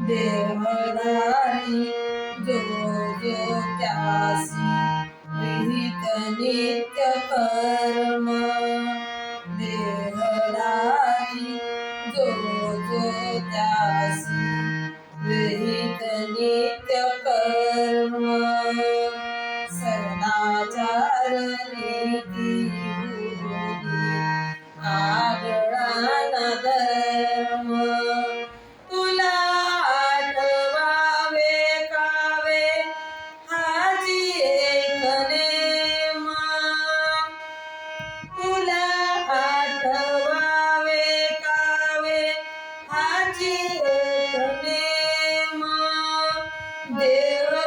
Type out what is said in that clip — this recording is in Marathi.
देवराई जो जो नित्य कर्म. देवराई जो जो त्यासी विहित नित्य कर्म. सदाचारणी Deva